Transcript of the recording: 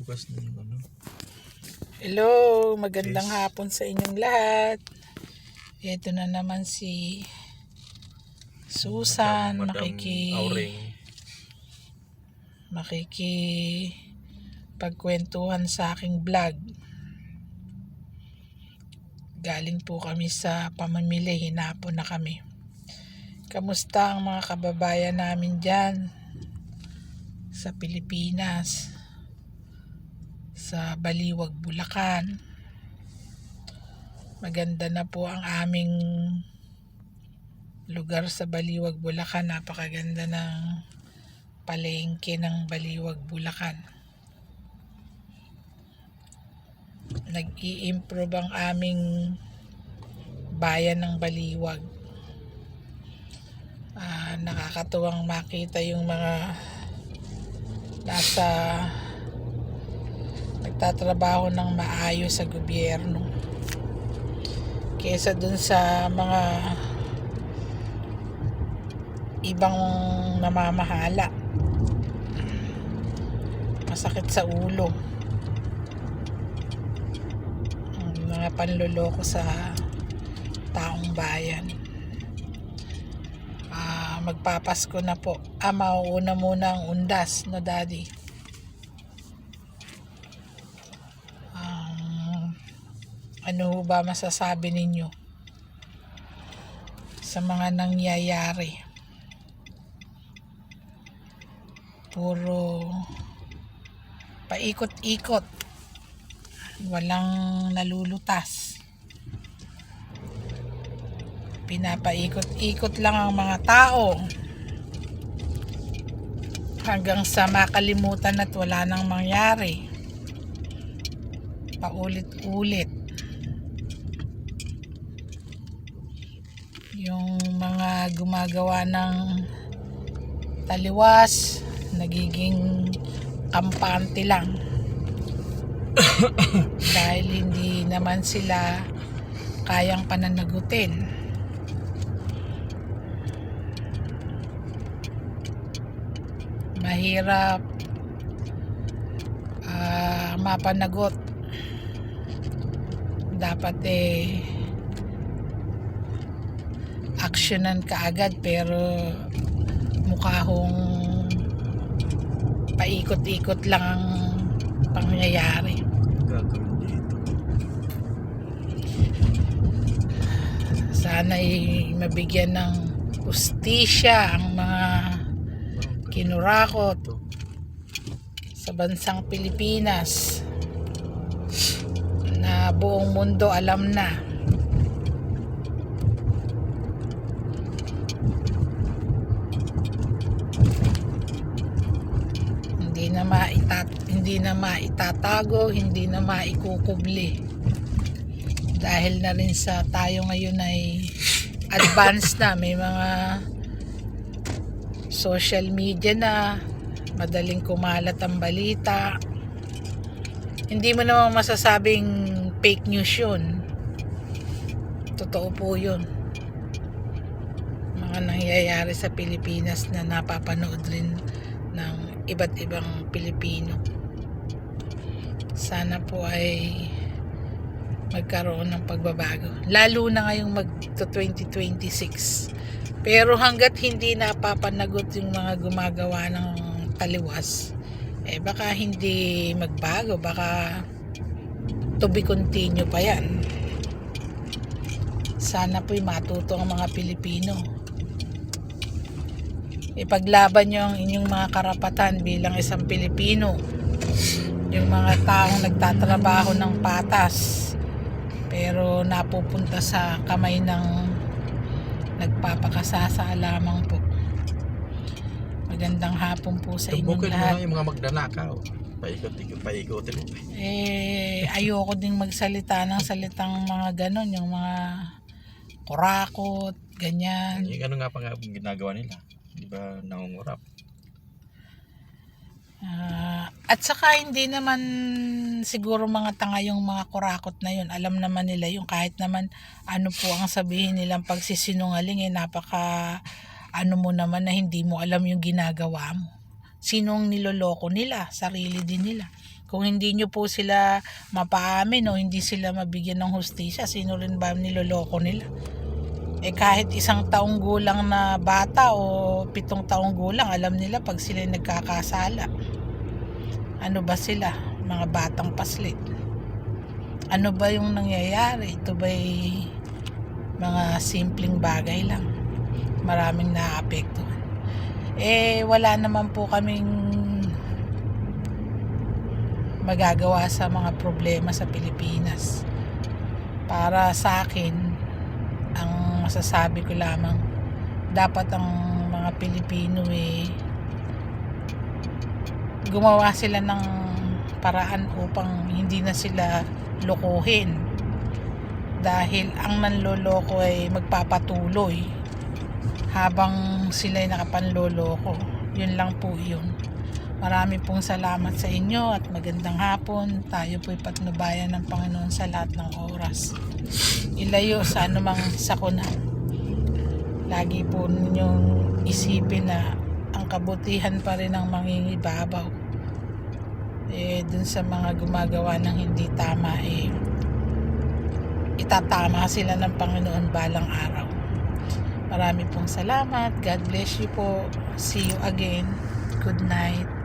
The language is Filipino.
Bukas na yung ano. Hello, magandang Yes. hapon sa inyong lahat. Ito na naman si Susan, Madam makiki Auring. makiki pagkwentuhan sa aking vlog. Galing po kami sa pamamili, hinapon na kami. Kamusta ang mga kababayan namin dyan sa Pilipinas? Sa Baliwag, Bulacan. Maganda na po ang aming lugar sa Baliwag, Bulacan. Napakaganda ng palengke ng Baliwag, Bulacan. Nag-i-improve ang aming bayan ng Baliwag. Ah, nakakatuwang makita yung mga nasa nagtatrabaho ng maayos sa gobyerno kesa dun sa mga ibang namamahala. Masakit sa ulo. Mga panloloko sa taong bayan. Ah magpapasko na po. Ah mauuna muna ang undas no daddy ano ba masasabi ninyo sa mga nangyayari? Puro paikot-ikot. Walang nalulutas. Pinapaikot-ikot lang ang mga tao hanggang sa makalimutan at wala nang mangyari. Paulit-ulit yung mga gumagawa ng taliwas nagiging kampante lang. Dahil hindi naman sila kayang pananagutin. Mahirap ah, mapanagot. Dapat eh aksyonan kaagad pero mukha hong paikot-ikot lang ang pangyayari. Sana ay mabigyan ng ustisya ang mga kinurakot sa bansang Pilipinas na buong mundo alam na hindi na maitat hindi na maitatago hindi na maikukubli. Dahil na rin sa tayo ngayon ay advanced na. May mga social media na madaling kumalat ang balita. Hindi mo naman masasabing fake news yun. Totoo po yun. Mga nangyayari sa Pilipinas na napapanood rin iba't ibang Pilipino. Sana po ay magkaroon ng pagbabago. Lalo na ngayong mag to 2026 pero hanggat hindi napapanagot yung mga gumagawa ng taliwas eh baka hindi magbago baka to be continue pa yan. Sana po'y matuto ang mga Pilipino ipaglaban nyo ang inyong mga karapatan bilang isang Pilipino yung mga taong nagtatrabaho ng patas pero napupunta sa kamay ng nagpapakasasa lamang po magandang hapon po sa inyong Tubukin mo lahat na yung mga magnanakaw. Paikot-ikot, paikotin mo. eh ayoko ding magsalita ng salitang mga ganon yung mga kurakot ganyan Yung ano nga pa nga ginagawa nila. Di ba nangungurap? Ah, at saka hindi naman siguro mga tanga yung mga kurakot na yun. Alam naman nila yung kahit naman ano po ang sabihin nilang pagsisinungaling eh napaka ano mo naman na hindi mo alam yung ginagawa mo. sinong niloloko nila, sarili din nila. Kung hindi nyo po sila mapaamin o hindi sila mabigyan ng hustisya, sino rin ba niloloko nila? Eh kahit isang taong gulang na bata o pitong taong gulang, alam nila pag sila nagkakasala. Ano ba sila? Mga batang paslit. Ano ba yung nangyayari? Ito ba'y mga simpleng bagay lang? Maraming naapektuhan. Eh, wala naman po kaming magagawa sa mga problema sa Pilipinas. Para sa akin, ang masasabi ko lamang, dapat ang Pilipino eh, gumawa sila ng paraan upang hindi na sila lokohin. Dahil ang nanloloko ay magpapatuloy habang sila ay nakapanloloko. Yun lang po yun. Marami pong salamat sa inyo at magandang hapon. Tayo po'y patnubayan ng Panginoon sa lahat ng oras. Ilayo sa anumang sakuna. Lagi po ninyong isipin na ang kabutihan pa rin ang mangingibabaw. Eh, dun sa mga gumagawa ng hindi tama, eh, itatama sila ng Panginoon balang araw. Marami pong salamat. God bless you po. See you again. Good night.